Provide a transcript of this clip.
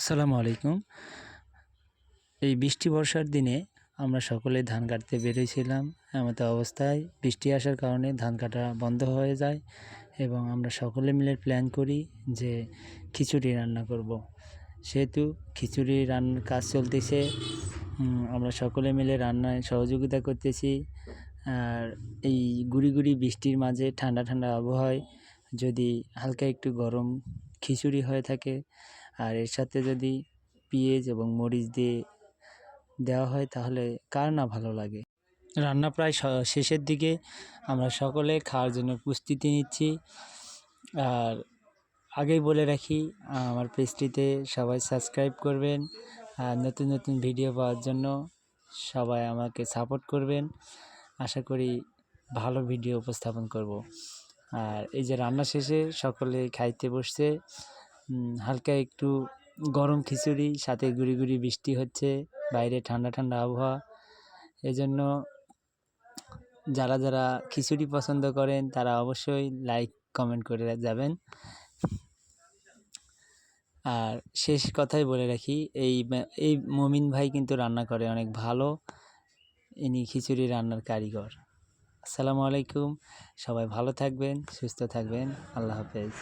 আসসালামু আলাইকুম। এই বৃষ্টি বর্ষার দিনে আমরা সকলে ধান কাটতে বেরিয়েছিলাম। এমতো অবস্থায় বৃষ্টি আসার কারণে ধান কাটা বন্ধ হয়ে যায় এবং আমরা সকলে মিলে প্ল্যান করি যে খিচুড়ি রান্না করব। সেহেতু খিচুড়ি রান্নার কাজ চলতেছে। আমরা সকলে মিলে রান্নায় সহযোগিতা করতেছি। আর এই গুড়ি গুড়ি বৃষ্টির মাঝে ঠান্ডা ঠান্ডা আবহাওয়ায় যদি হালকা একটু গরম খিচুড়ি হয়ে থাকে আর এর সাথে যদি পেঁয়াজ এবং মরিচ দিয়ে দেওয়া হয়, তাহলে কার না ভালো লাগে? রান্না প্রায় শেষের দিকে আমরা সকলে খাওয়ার জন্য প্রস্তুতি নিচ্ছি। আর আগেই বলে রাখি, আমার পেজটিতে সবাই সাবস্ক্রাইব করবেন আর নতুন নতুন ভিডিও পাওয়ার জন্য সবাই আমাকে সাপোর্ট করবেন। আশা করি ভালো ভিডিও উপস্থাপন করব। আর এই যে রান্না শেষে সকলে খাইতে বসছে হালকা একটু গরম খিচুড়ি, সাথে গুড়ি গুড়ি বৃষ্টি হচ্ছে, বাইরে ঠান্ডা ঠান্ডা আবহাওয়া। এজন্য যারা যারা খিচুড়ি পছন্দ করেন, তারা অবশ্যই লাইক কমেন্ট করে যাবেন। আর শেষ কথাই বলে রাখি, এই এই মমিন ভাই কিন্তু রান্না করে অনেক ভালো। ইনি খিচুড়ি রান্নার কারিগর। আসসালামু আলাইকুম। সবাই ভালো থাকবেন, সুস্থ থাকবেন। আল্লাহ হাফেজ।